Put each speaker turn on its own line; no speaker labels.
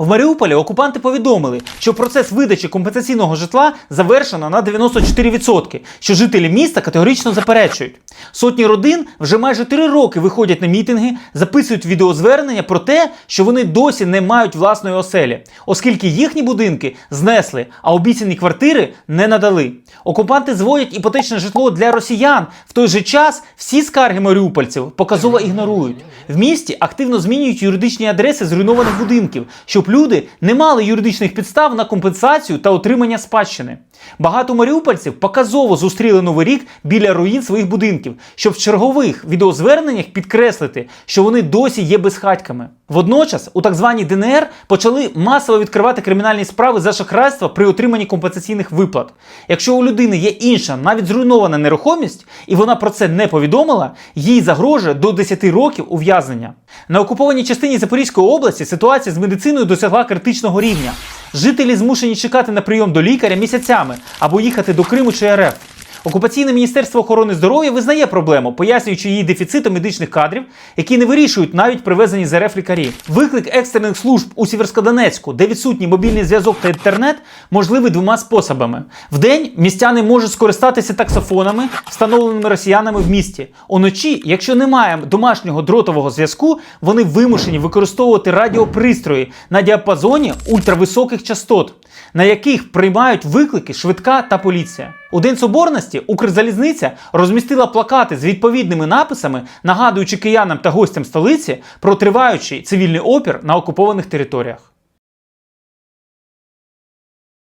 В Маріуполі окупанти повідомили, що процес видачі компенсаційного житла завершено на 94%, що жителі міста категорично заперечують. Сотні родин вже майже три роки виходять на мітинги, записують відеозвернення про те, що вони досі не мають власної оселі, оскільки їхні будинки знесли, а обіцяні квартири не надали. Окупанти зводять іпотечне житло для росіян. В той же час всі скарги маріупольців показово ігнорують. В місті активно змінюють юридичні адреси зруйнованих будинків, щоб люди не мали юридичних підстав на компенсацію та отримання спадщини. Багато маріупольців показово зустріли новий рік біля руїн своїх будинків, щоб в чергових відеозверненнях підкреслити, що вони досі є безхатьками. Водночас у так званій ДНР почали масово відкривати кримінальні справи за шахрайство при отриманні компенсаційних виплат. Якщо у людини є інша, навіть зруйнована нерухомість, і вона про це не повідомила, їй загрожує до 10 років ув'язнення. На окупованій частині Запорізької області ситуація з медициною досягла критичного рівня. Жителі змушені чекати на прийом до лікаря місяцями або їхати до Криму чи РФ. Окупаційне міністерство охорони здоров'я визнає проблему, пояснюючи її дефіцитом медичних кадрів, які не вирішують навіть привезені з РФ лікарі. Виклик екстрених служб у Сіверськодонецьку, де відсутній мобільний зв'язок та інтернет, можливий двома способами. Вдень містяни можуть скористатися таксофонами, встановленими росіянами в місті. Уночі, якщо немає домашнього дротового зв'язку, вони вимушені використовувати радіопристрої на діапазоні ультрависоких частот, на яких приймають виклики швидка та поліція. У День Соборності Укрзалізниця розмістила плакати з відповідними написами, нагадуючи киянам та гостям столиці про триваючий цивільний опір на окупованих територіях.